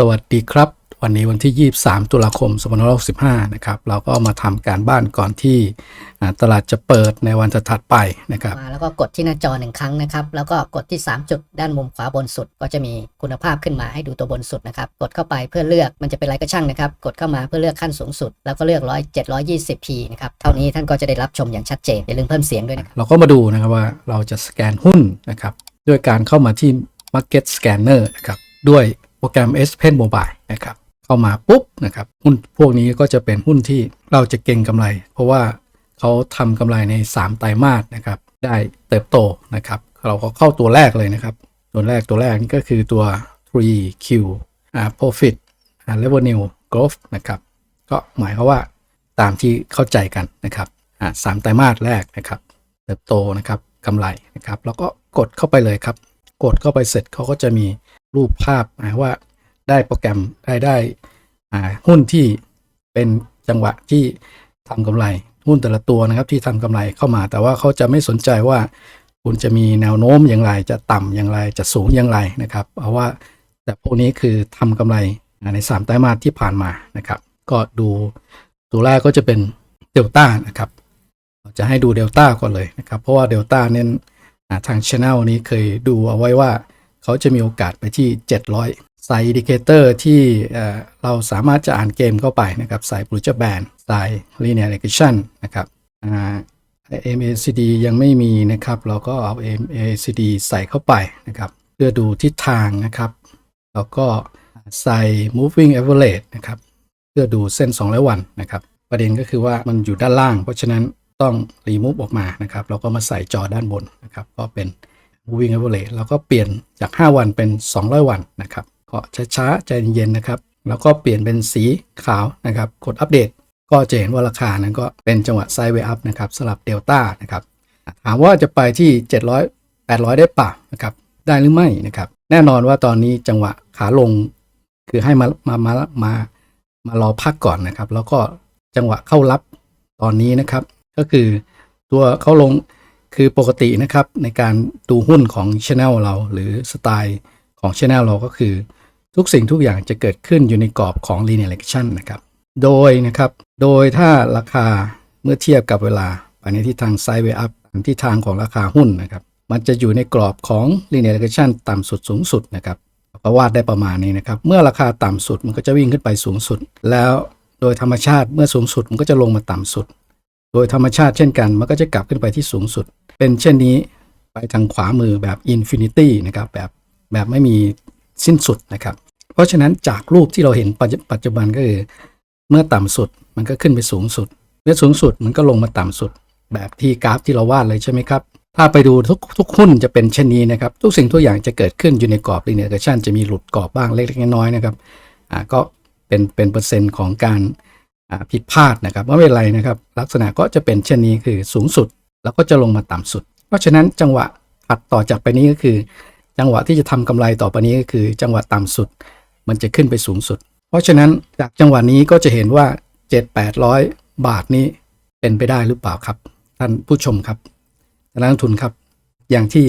สวัสดีครับ วันนี้วันที่ 23 ตุลาคม 2565 นะครับ เราก็มาทำการบ้านก่อนที่อ่าตลาดจะเปิดในวันถัดๆไปนะครับมาแล้วก็กดที่หน้าจอหนึ่งครั้งนะครับ แล้วก็กดที่ 3 จุดด้านมุมขวาบนสุด ก็จะมีคุณภาพขึ้นมาให้ดูตัวบนสุดนะครับ กดเข้าไปเพื่อเลือกมันจะเป็นอะไรก็ช่างนะครับ กดเข้ามาเพื่อเลือกขั้นสูงสุด แล้วก็เลือก100 720p นะครับ เท่านี้ท่านก็จะได้รับชมอย่างชัดเจนอย่าลืมเพิ่มเสียงด้วยนะครับเราก็มาดูนะครับว่าเราจะสแกนหุ้นนะครับ ด้วยการเข้ามาที่ Market Scanner นะครับด้วย โปรแกรม S Pen Mobile นะครับเข้ามาปุ๊บนะครับหุ้นพวกนี้ก็จะเป็นหุ้นที่เราจะเก็งกำไร เพราะว่าเขาทำกำไรใน 3 ไตรมาสนะครับได้เติบโตนะครับเราก็เข้าตัวแรกเลยนะครับ ตัวแรกตัวแรกนี่ก็คือตัว 3Q Profit Revenue Growth นะครับก็หมายความว่าตามที่เข้าใจกันนะครับสามไตรมาสแรกนะครับ เติบโตนะครับกำไรนะครับ แล้วก็กดเข้าไปเลยครับ กดเข้าไปเสร็จเขาก็จะมี รูปภาพนะว่าได้โปรแกรมได้ได้หุ้นที่เป็นจังหวะที่ทำกำไร หุ้นแต่ละตัวนะครับที่ทำกำไรเข้ามา แต่ว่าเขาจะไม่สนใจว่าคุณจะมีแนวโน้มอย่างไร จะต่ำอย่างไรจะสูงอย่างไรนะครับ เพราะว่าแต่พวกนี้คือทำกำไรในสามไตรมาสที่ผ่านมานะครับ ก็ดูตัวแรกก็จะเป็นเดลต้านะครับจะให้ดูเดลต้าก่อนเลยนะครับ เพราะว่าเดลต้าเน้นทางช anel นี้เคยดูเอาไว้ว่า เขาจะมีโอกาสไปที่ 700สายอินดิเคเตอร์ที่เราสามารถจะอ่านเกมเข้าไปนะครับสาย b l u e Band สาย Linear Regression นะครับอ่า MACD ยังไม่มีนะครับ เราก็เอา MACD ใส่เข้าไปนะครับ เพื่อดูทิศทางนะครับ แล้วก็ใส่ moving average นะครับ เพื่อดูเส้น200วันนะครับ ประเด็นก็คือว่ามันอยู่ด้านล่าง เพราะฉะนั้นต้องรีมูฟออกมานะครับ เราก็มาใส่จอด้านบนนะครับ ก็เป็น moving average แล้วก็เปลี่ยนจาก 5 วันเป็น 200 วันนะครับก็ช้าๆใจเย็นๆนะครับ แล้วก็เปลี่ยนเป็นสีขาวนะครับกดอัปเดต ก็จะเห็นว่าราคานั้นก็เป็นจังหวะไซด์เวย์อัพนะครับสำหรับเดลต้านะครับถามว่าจะไปที่ 700 800 ได้เปล่านะครับได้หรือไม่นะครับแน่นอนว่าตอนนี้จังหวะขาลงคือให้มามามามามารอพักก่อนนะครับ แล้วก็จังหวะเข้ารับตอนนี้นะครับ ก็คือตัวเขาลง คือปกตินะครับในการดูหุ้นของ Channel เรา หรือสไตล์ของ Channel เราก็คือ ทุกสิ่งทุกอย่างจะเกิดขึ้นอยู่ในกรอบของ linear regression นะครับ โดยนะครับ โดยถ้าราคาเมื่อเทียบกับเวลาไปในทิศทาง sideway up ทิศทางของราคาหุ้นนะครับ มันจะอยู่ในกรอบของ linear regression ต่ำสุดสูงสุดนะครับก็วาดได้ประมาณนี้นะครับ เมื่อราคาต่ำสุดมันก็จะวิ่งขึ้นไปสูงสุด แล้วโดยธรรมชาติเมื่อสูงสุดมันก็จะลงมาต่ำสุด โดยธรรมชาติเช่นกัน มันก็จะกลับขึ้นไปที่สูงสุด เป็นเช่นนี้ไปทางขวามือแบบอินฟินิตี้นะครับแบบแบบไม่มีสิ้นสุดนะครับ เพราะฉะนั้นจากรูปที่เราเห็นปัจจุบันก็คือ เมื่อต่ำสุดมันก็ขึ้นไปสูงสุดเมื่อสูงสุดมันก็ลงมาต่ำสุด แบบที่กราฟที่เราวาดเลยใช่ไหมครับ ถ้าไปดูทุกทุกหุ้นจะเป็นเช่นนี้นะครับ ทุกสิ่งทุกอย่างจะเกิดขึ้นอยู่ในกรอบ linear regression จะมีหลุดกรอบบ้างเล็กๆน้อยๆนะครับอ่าก็เป็นเป็นเปอร์เซ็นต์ของการอ่าผิดพลาดนะครับไม่เป็นไรนะครับ ลักษณะก็จะเป็นเช่นนี้คือสูงสุด แล้วก็จะลงมาต่ำสุด เพราะฉะนั้นจังหวะถัดต่อจากไปนี้ก็คือ จังหวะที่จะทำกำไรต่อไปนี้ก็คือ จังหวะต่ำสุด มันจะขึ้นไปสูงสุด เพราะฉะนั้นจากจังหวะนี้ก็จะเห็นว่า 7 800 บาทนี้เป็นไปได้หรือเปล่าครับ ท่านผู้ชมครับท่านนักลงทุนครับ อย่างที่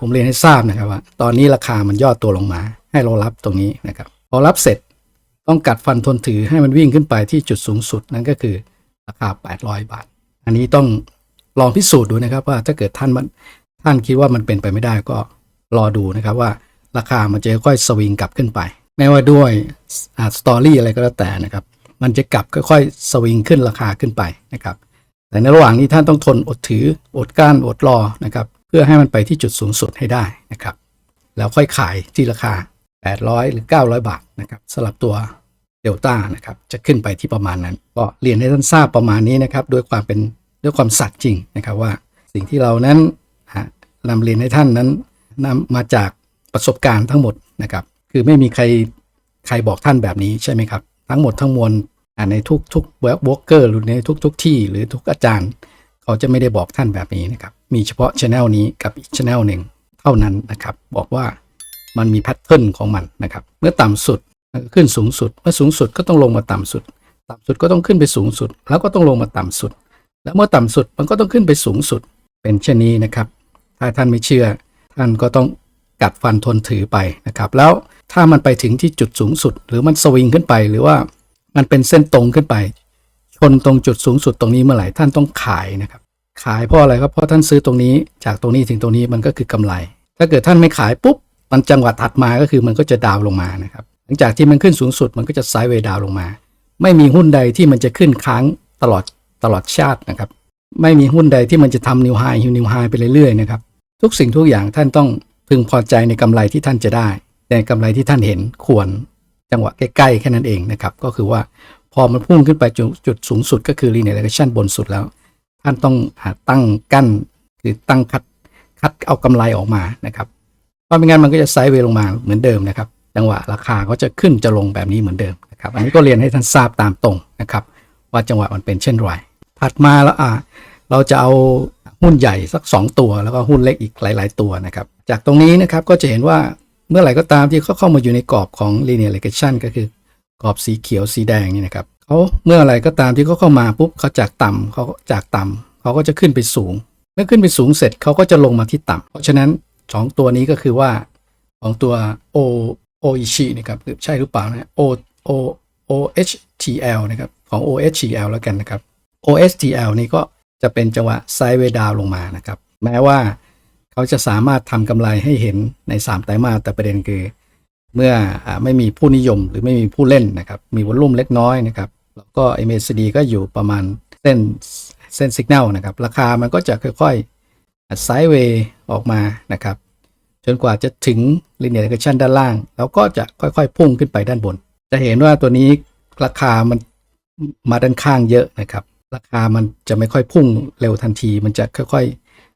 ผมเรียนให้ทราบนะครับว่า ตอนนี้ราคามันย่อตัวลงมา ให้เรารับตรงนี้นะครับ พอรับเสร็จต้องกัดฟันทนถือให้มันวิ่งขึ้นไปที่จุดสูงสุดนั่นก็คือราคา 800 บาท อันนี้ต้อง ลองพิสูจน์ดูนะครับว่าถ้าเกิดท่านท่านคิดว่ามันเป็นไปไม่ได้ก็รอดูนะครับว่าราคามันจะค่อยสวิงกลับขึ้นไปไม่ว่าด้วยสตอรี่อะไรก็แล้วแต่นะครับ มันจะกลับค่อยๆสวิงขึ้นราคาขึ้นไปนะครับ แต่ในระหว่างนี้ท่านต้องทนอดถืออดกลั้นอดรอนะครับ เพื่อให้มันไปที่จุดสูงสุดให้ได้นะครับ แล้วค่อยขายที่ราคา 800 หรือ 900 บาทนะครับสำหรับตัวเดลต้านะครับจะขึ้นไปที่ประมาณนั้น ก็เรียนให้ท่านทราบประมาณนี้นะครับด้วยความเป็น ด้วยความสัตย์จริงนะครับว่าสิ่งที่เรานั้นนำเรียนให้ท่านนั้นนำมาจากประสบการณ์ทั้งหมดนะครับคือไม่มีใครใครบอกท่านแบบนี้ใช่ไหมครับ ทั้งหมดทั้งมวลในทุกทุกเว็บบล็อกเกอร์หรือในทุกทุกที่ หรือทุกอาจารย์ เขาจะไม่ได้บอกท่านแบบนี้นะครับมีเฉพาะช anel นี้กับอีกช anel หนึ่งเท่านั้นนะครับบอกว่ามันมีแพทเทิร์นของมันนะครับเมื่อต่ำสุดขึ้นสูงสุด เมื่อสูงสุดก็ต้องลงมาต่ำสุด ต่ำสุดก็ต้องขึ้นไปสูงสุด แล้วก็ต้องลงมาต่ำสุด แล้วเมื่อต่ำสุดมันก็ต้องขึ้นไปสูงสุดเป็นเช่นนี้นะครับ ถ้าท่านไม่เชื่อ ท่านก็ต้องกัดฟันทนถือไปนะครับ แล้วถ้ามันไปถึงที่จุดสูงสุด หรือมันสวิงขึ้นไป หรือว่ามันเป็นเส้นตรงขึ้นไป ชนตรงจุดสูงสุดตรงนี้เมื่อไหร่ท่านต้องขายนะครับ ขายเพราะอะไรครับเพราะท่านซื้อตรงนี้จากตรงนี้ถึงตรงนี้มันก็คือกำไร ถ้าเกิดท่านไม่ขายปุ๊บมันจังหวะถัดมาก็คือมันก็จะดาวลงมานะครับหลังจากที่มันขึ้นสูงสุดมันก็จะไซด์เวดาวลงมา ไม่มีหุ้นใดที่มันจะขึ้นค้างตลอด ตลอดชาตินะครับ ไม่มีหุ้นใดที่มันจะทำนิวไฮฮิวนิวไฮไปเรื่อยๆนะครับ ทุกสิ่งทุกอย่างท่านต้องพึงพอใจในกำไรที่ท่านจะได้ ในกำไรที่ท่านเห็นควรจังหวะใกล้ๆแค่นั้นเองนะครับ ก็คือว่าพอมันพุ่งขึ้นไปจุดจุดสูงสุดก็คือ linear regression บนสุดแล้ว ท่านต้องหาตั้งกั้นคือตั้งคัดคัดเอากำไรออกมานะครับเพราะไม่งั้นมันก็จะไซด์เวลงมาเหมือนเดิมนะครับจังหวะราคาก็จะขึ้นจะลงแบบนี้เหมือนเดิมนะครับ อันนี้ก็เรียนให้ท่านทราบตามตรงนะครับ ว่าจังหวะมันเป็นเช่นไร ถัดมาแล้วอ่าเราจะเอาหุ้นใหญ่สัก 2 ตัว แล้วก็หุ้นเล็กอีกหลาย ๆ ตัวนะครับ จากตรงนี้นะครับก็จะเห็นว่าเมื่อไหร่ก็ตามที่เขาเข้ามาอยู่ในกรอบของ linear regression ก็คือกรอบสีเขียวสีแดงนี่นะครับเขาเมื่อไหร่ก็ตามที่เขาเข้ามาปุ๊บเขาจากต่ำเขาจากต่ำเขาก็จะขึ้นไปสูง เมื่อขึ้นไปสูงเสร็จเขาก็จะลงมาที่ต่ำเพราะฉะนั้นสองตัวนี้ก็คือว่าของตัว O O อิชินะครับคือใช่หรือเปล่านะ O O O H T L นะครับของ O H T L แล้วกันนะครับ O S T L นี่ก็จะเป็นจังหวะไซด์เวดาวลงมานะครับ แม้ว่าเขาจะสามารถทำกำไรให้เห็นใน 3 ไตรมาสแต่ประเด็นคือ เมื่ออไม่มีผู้นิยมหรือไม่มีผู้เล่นนะครับ มีวอลลุ่มเล็กน้อยนะครับ แล้วก็ MACD ก็อยู่ประมาณเส้นเส้นสัญญาณนะครับ ราคามันก็จะค่อยๆไซด์เวย์ออกมานะครับ จนกว่าจะถึง linear regression ด้านล่าง แล้วก็จะค่อยๆ พุ่งขึ้นไปด้านบน จะเห็นว่าตัวนี้ราคามันมาด้านข้างเยอะนะครับ ราคามันจะไม่ค่อยพุ่งเร็วทันที มันจะค่อย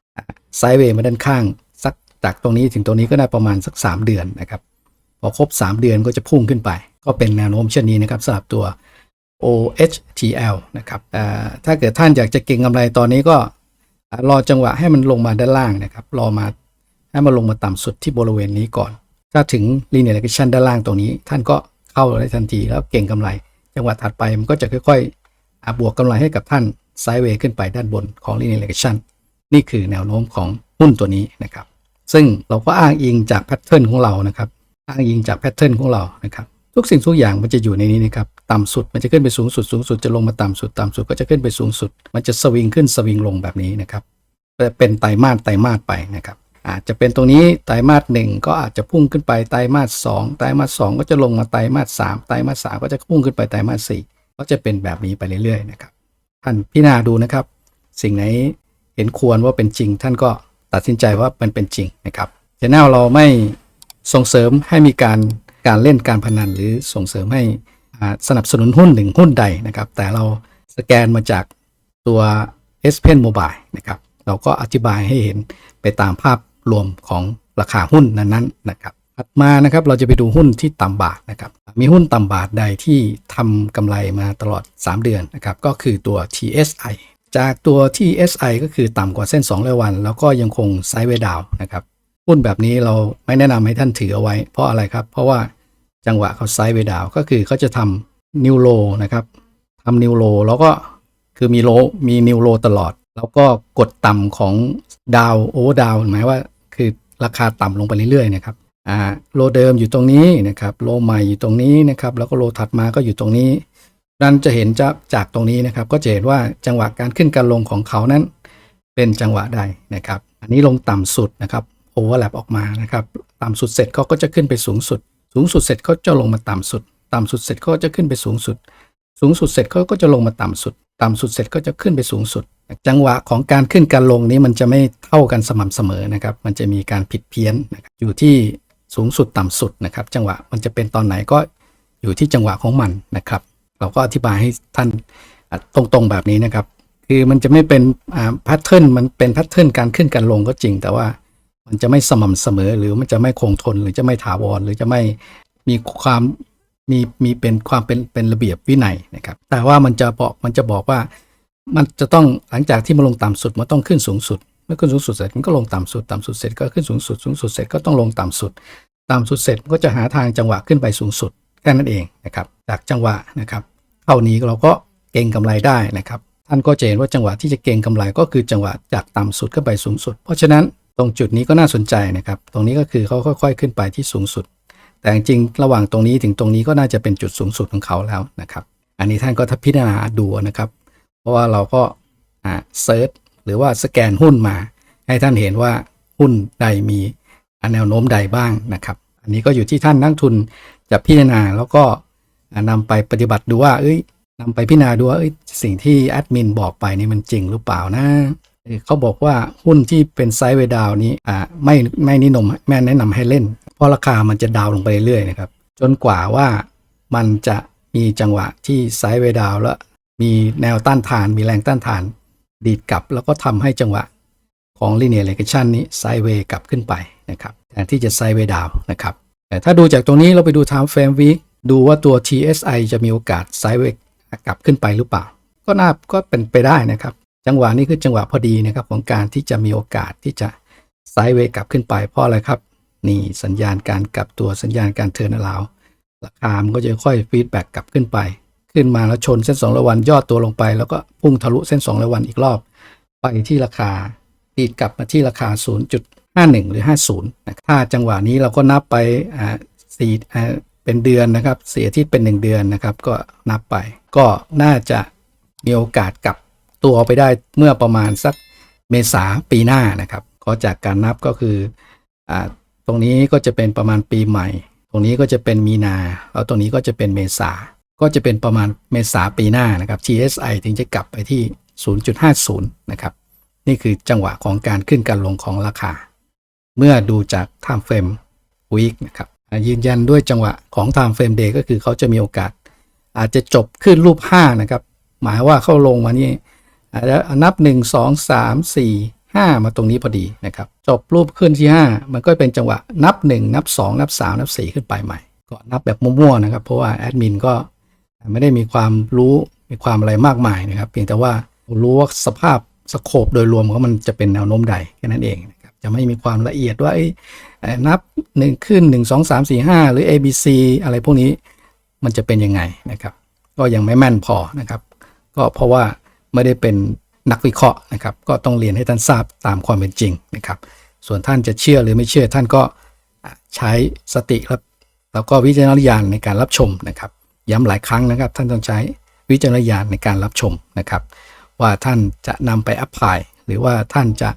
ๆไซด์เวย์มาด้านข้าง สักจากตรงนี้ถึงตรงนี้ก็ได้ประมาณสัก 3 เดือนนะครับ พอครบ 3 เดือนก็จะพุ่งขึ้นไป ก็เป็นแนวโน้มเช่นนี้นะครับสำหรับตัว OHTL นะครับถ้าเกิดท่านอยากจะเก็งกำไรตอนนี้ก็รอจังหวะให้มันลงมาด้านล่างนะครับ รอมาให้มันลงมาต่ำสุดที่บริเวณนี้ก่อน ถ้าถึง linear regression ด้านล่างตรงนี้ ท่านก็เข้าได้ทันทีแล้วเก่งกำไร จังหวะถัดไปมันก็จะค่อยๆ บวกกำไรให้กับท่านไซด์เวย์ขึ้นไปด้านบนของ linear regression นี่คือแนวโน้มของหุ้นตัวนี้นะครับ ซึ่งเราก็อ้างอิงจากแพทเทิร์นของเรานะครับ อ้างอิงจากแพทเทิร์นของเรานะครับ ทุกสิ่งทุกอย่างมันจะอยู่ในนี้นะครับต่ำสุดมันจะขึ้นไปสูงสุดสูงสุดจะลงมาต่ำสุดต่ำสุดก็จะขึ้นไปสูงสุด มันจะสวิงขึ้นสวิงลงแบบนี้นะครับเป็นไตรมาสไตรมาสไปนะครับอาจจะเป็นตรงนี้ไตรมาสหนึ่งก็อาจจะพุ่งขึ้นไปไตรมาสสองไตรมาสสองก็จะลงมาไตรมาสสามไตรมาสสามก็จะพุ่งขึ้นไปไตรมาสสี่ ก็จะเป็นแบบนี้ไปเรื่อยๆนะครับ ท่านพิจารณาดูนะครับ สิ่งไหนเห็นควรว่าเป็นจริง ท่านก็ตัดสินใจว่ามันเป็นจริงนะครับชแนลเราไม่ส่งเสริมให้มีการการเล่นการพนันหรือส่งเสริมให้สนับสนุนหุ้นหนึ่งหุ้นใดนะครับ แต่เราสแกนมาจากตัว S Pen Mobile นะครับ เราก็อธิบายให้เห็นไปตามภาพรวมของราคาหุ้นนั้นๆนะครับ ถัดมานะครับเราจะไปดูหุ้นที่ต่ำบาทนะครับ มีหุ้นต่ำบาทใดที่ทำกำไรมาตลอด 3 เดือนนะครับ ก็คือตัว TSI จากตัว TSI ก็คือต่ำกว่าเส้น2รายวัน แล้วก็ยังคงไซด์เวดาวนะครับ หุ้นแบบนี้เราไม่แนะนำให้ท่านถือเอาไว้ เพราะอะไรครับ เพราะว่าจังหวะเขาไซด์เวดาวก็คือเขาจะทำนิวโลนะครับทำนิวโลแล้วก็คือมีโลมีนิวโลตลอด แล้วก็กดต่ำของดาวโอเวอร์ดาวหมายว่าคือราคาต่ำลงไปเรื่อยๆนะครับ โลเดิมอยู่ตรงนี้นะครับโลใหม่อยู่ตรงนี้นะครับ แล้วก็โลถัดมาก็อยู่ตรงนี้นั่นจะเห็นจากจากตรงนี้นะครับ ก็จะเห็นว่าจังหวะการขึ้นการลงของเขานั้น เป็นจังหวะใดนะครับ อันนี้ลงต่ำสุดนะครับโอเวอร์แลปออกมานะครับ ต่ำสุดเสร็จเขาก็จะขึ้นไปสูงสุด สูงสุดเสร็จเขาจะลงมาต่ำสุด ต่ำสุดเสร็จเขาก็จะขึ้นไปสูงสุด สูงสุดเสร็จเขาก็จะลงมาต่ำสุด ต่ำสุดเสร็จก็จะขึ้นไปสูงสุด จังหวะของการขึ้นการลงนี้มันจะไม่เท่ากันสม่ำเสมอนะครับ มันจะมีการผิดเพี้ยนอยู่ที่ สูงสุดต่ำสุดนะครับ จังหวะมันจะเป็นตอนไหนก็อยู่ที่จังหวะของมันนะครับ เราก็อธิบายให้ท่านตรงๆแบบนี้นะครับ คือมันจะไม่เป็นแพทเทิร์นมันเป็นแพทเทิร์นการขึ้นการลงก็จริง แต่ว่ามันจะไม่สม่ำเสมอหรือมันจะไม่คงทนหรือจะไม่ถาวรหรือจะไม่มีความมีมีเป็นความเป็นเป็นระเบียบวินัยนะครับ แต่ว่ามันจะบอกมันจะบอกว่ามันจะต้องหลังจากที่มันลงต่ำสุดมันต้องขึ้นสูงสุด เมื่อขึ้นสูงสุดเสร็จมันก็ลงต่ำสุดต่ำสุดเสร็จก็ขึ้นสูงสุดสูงสุดเสร็จก็ต้องลงต่ำสุด ต่ำสุดเสร็จมันก็จะหาทางจังหวะขึ้นไปสูงสุดแค่นั้นเองนะครับ จากจังหวะนะครับเท่านี้เราก็เก่งกำไรได้นะครับท่านก็จะเห็นว่าจังหวะที่จะเก่งกำไรก็คือจังหวะจากต่ำสุดขึ้นไปสูงสุด เพราะฉะนั้นตรงจุดนี้ก็น่าสนใจนะครับ ตรงนี้ก็คือเขาค่อยๆขึ้นไปที่สูงสุด แต่จริงระหว่างตรงนี้ถึงตรงนี้ก็น่าจะเป็นจุดสูงสุดของเขาแล้วนะครับ อันนี้ท่านก็ถ้าพิจารณาดูนะครับ เพราะว่าเราก็เซิร์ช หรือว่าสแกนหุ้นมา ให้ท่านเห็นว่าหุ้นใดมีแนวโน้มใดบ้างนะครับ อันนี้ก็อยู่ที่ท่านนักทุนจะพิจารณาแล้วก็อ่านำไปปฏิบัติดูว่า เอ้ยนำไปพิจารณาดูว่าสิ่งที่แอดมินบอกไปนี่มันจริงหรือเปล่านะเขาบอกว่าหุ้นที่เป็นไซด์เวดาวนี้อ่าไม่ไม่นิยมแม่แนะนำให้เล่น เพราะราคามันจะดาวน์ลงไปเรื่อยๆนะครับ จนกว่าว่ามันจะมีจังหวะที่ไซด์เวดาวแล้วมีแนวต้านทาน มีแรงต้านทาน ดีดกลับแล้วก็ทำให้จังหวะของ linear regression นี้ไซด์เวย์กลับขึ้นไปนะครับแทนที่จะไซด์เวย์ดาวนะครับแต่ถ้าดูจากตรงนี้เราไปดู time frame week ดูว่าตัว TSI จะมีโอกาสไซด์เวย์กลับขึ้นไปหรือเปล่า ก็น่าก็เป็นไปได้นะครับ จังหวะนี้คือจังหวะพอดีนะครับของการที่จะมีโอกาสที่จะไซด์เวย์กลับขึ้นไปเพราะอะไรครับนี่สัญญาณการกลับตัวสัญญาณการเทิร์นอราวราคามันก็จะค่อยฟีดแบ็กกลับขึ้นไป ขึ้นมาแล้วชนเส้น2ระวันย่อตัวลงไป แล้วก็พุ่งทะลุเส้น2ระวันอีกรอบ ไปที่ราคาดีดกลับมาที่ราคา 0.51 หรือ 50นะถ้าจังหวะนี้เราก็นับไปอ่าสี่อ่าเป็นเดือนนะครับเสียที่เป็น 1 เดือนนะครับ ก็นับไป ก็น่าจะมีโอกาสกลับตัวไปได้เมื่อประมาณสักเมษาปีหน้านะครับก็จากการนับก็คืออ่าตรงนี้ก็จะเป็นประมาณปีใหม่ ตรงนี้ก็จะเป็นมีนา แล้วตรงนี้ก็จะเป็นเมษา ก็จะเป็นประมาณเมษาปีหน้านะครับ TSI ถึงจะกลับไปที่ 0.50 นะครับ นี่คือจังหวะของการขึ้นการลงของราคา เมื่อดูจาก time frame week นะครับยืนยันด้วยจังหวะของ time frame day ก็คือเขาจะมีโอกาส อาจจะจบขึ้นรูป 5 นะครับ หมายว่าเข้าลงมานี่อาจจะนับ 1 2 3 4 5 มาตรงนี้พอดีนะครับ จบรูปขึ้นที่ 5 มันก็เป็นจังหวะนับ 1 นับ 2 นับ 3 นับ 4 ขึ้นไปใหม่ ก็นับแบบมั่วๆนะครับ เพราะว่าแอดมินก็ ไม่ได้มีความรู้มีความอะไรมากมายนะครับเพียงแต่ว่ารู้ว่าสภาพสโคปโดยรวมของมันจะเป็นแนวโน้มใดแค่นั้นเองนะครับจะไม่มีความละเอียดว่าเอ้ยเอ่อนับ1ขึ้น 1 2 3 4 5 หรือ A B C อะไรพวกนี้มันจะเป็นยังไงนะครับ ก็ยังไม่แม่นพอนะครับ ก็เพราะว่าไม่ได้เป็นนักวิเคราะห์นะครับ ก็ต้องเรียนให้ท่านทราบตามความเป็นจริงนะครับ ส่วนท่านจะเชื่อหรือไม่เชื่อท่านก็ใช้สติครับแล้วก็วิจารณญาณในการรับชมนะครับ ย้ำหลายครั้งนะครับ ท่านต้องใช้วิจารณญาณในการรับชมนะครับ ว่าท่านจะนำไปอัพพลายหรือว่าท่านจะ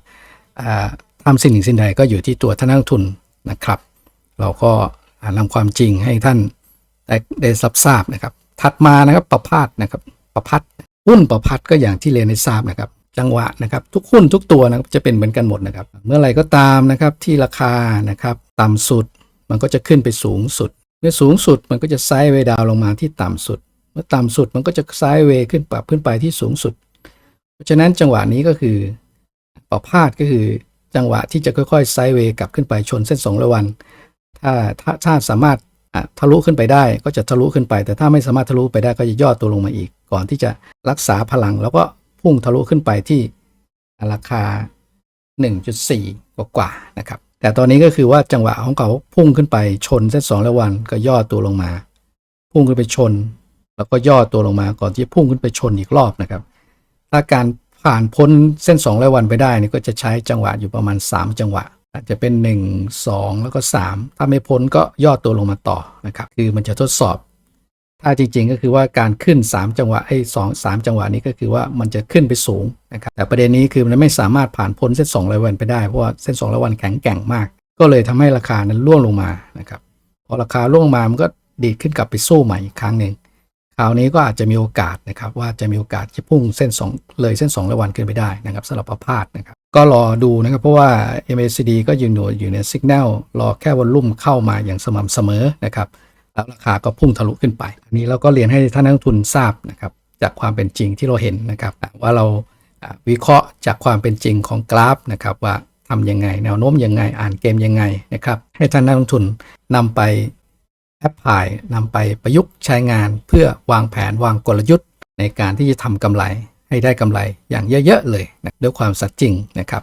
อ่าทำสิ่งหนึ่งสิ่งใดก็อยู่ที่ตัวท่านนักทุนนะครับ เราก็อ่านำความจริงให้ท่านได้ไดรับทราบนะครับ ถัดมานะครับประพาสนะครับประพัดหุ้นประพัดก็อย่างที่เรียนให้ทราบนะครับ จังหวะนะครับทุกหุ้นทุกตัวนะครับจะเป็นเหมือนกันหมดนะครับ เมื่อไรก็ตามนะครับที่ราคานะครับ ต่ำสุดมันก็จะขึ้นไปสูงสุด เมื่อสูงสุดมันก็จะไซด์เวดาวลงมาที่ต่ำสุด เมื่อต่ำสุดมันก็จะไซด์เวขึ้นปรับขึ้นไปที่สูงสุด เพราะฉะนั้นจังหวะนี้ก็คือประพาสก็คือจังหวะที่จะค่อยๆไซด์เวกลับขึ้นไปชนเส้น2ร้อยวัน ถ้าถ้าถ้าสามารถทะลุขึ้นไปได้ก็จะทะลุขึ้นไป แต่ถ้าไม่สามารถทะลุไปได้ก็จะย่อตัวลงมาอีก ก่อนที่จะรักษาพลัง แล้วก็พุ่งทะลุขึ้นไปที่ราคา 1.4 กว่ากว่าๆนะครับ แต่ตอนนี้ก็คือว่าจังหวะของเขาพุ่งขึ้นไปชนเส้นสองและวันก็ย่อตัวลงมา พุ่งขึ้นไปชน แล้วก็ย่อตัวลงมาก่อนที่จะพุ่งขึ้นไปชนอีกรอบนะครับ ถ้าการผ่านพ้นเส้นสองและวันไปได้นี่ก็จะใช้จังหวะอยู่ประมาณ 3 จังหวะ อาจจะเป็น 1 2 แล้วก็ 3 ถ้าไม่พ้นก็ย่อตัวลงมาต่อนะครับ คือมันจะทดสอบ ถ้าจริงๆก็คือว่าการขึ้น 3 จังหวะไอ้สองสามจังหวะนี้ก็คือว่ามันจะขึ้นไปสูงนะครับแต่ประเด็นนี้คือมันไม่สามารถผ่านพ้นเส้น2ร้อยวันไปได้เพราะว่าเส้น2ร้อยวันแข็งแกร่งมาก ก็เลยทำให้ราคานั้นร่วงลงมานะครับพอราคาร่วงมามันก็ดีดขึ้นกลับไปสู้ใหม่อีกครั้งหนึ่งคราวนี้ก็อาจจะมีโอกาสนะครับว่าจะมีโอกาสจะพุ่งเส้น 2 เลยเส้น2ร้อยวันขึ้นไปได้นะครับสำหรับประพาสนะครับก็รอดูนะครับเพราะว่า MACD ก็ยืนอยู่อยู่ในสัญญาณรอแค่วอลลุ่มเข้ามาอย่างสม่ำเสมอนะครับ แล้วราคาก็พุ่งทะลุขึ้นไป อันนี้เราก็เรียนให้ท่านนักลงทุนทราบนะครับจากความเป็นจริงที่เราเห็นนะครับ ว่าเราวิเคราะห์จากความเป็นจริงของกราฟนะครับ ว่าทำยังไง แนวโน้มยังไงอ่านเกมยังไงนะครับ ให้ท่านนักลงทุนนำไปแอปพลายนำไปประยุกต์ใช้งานเพื่อวางแผนวางกลยุทธ์ ในการที่จะทำกำไรให้ได้กำไรอย่างเยอะๆเลยนะด้วยความสัตย์จริงนะครับ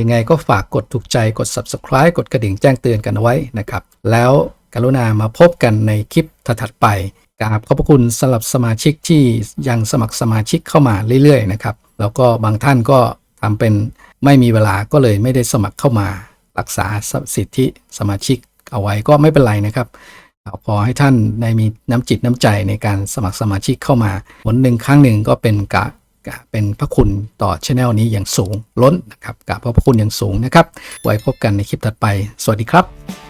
ยังไงก็ฝากกดถูกใจกด subscribe กดกระดิ่งแจ้งเตือนกันไว้นะครับ แล้ว กรุณามาพบกันในคลิปถัดไปกราบขอบพระคุณสำหรับสมาชิกที่ยังสมัครสมาชิกเข้ามาเรื่อยๆนะครับแล้วก็บางท่านก็ทำเป็นไม่มีเวลาก็เลยไม่ได้สมัครเข้ามารักษาสิทธิสมาชิกเอาไว้ก็ไม่เป็นไรนะครับขอให้ท่านได้มีน้ำจิตน้ำใจในการสมัครสมาชิกเข้ามาผลหนึ่งครั้งหนึ่งก็เป็นกะกะเป็นพระคุณต่อช anel นี้อย่างสูงล้นนะครับกับพระคุณอย่างสูงนะครับ ไว้พบกันในคลิปถัดไป สวัสดีครับ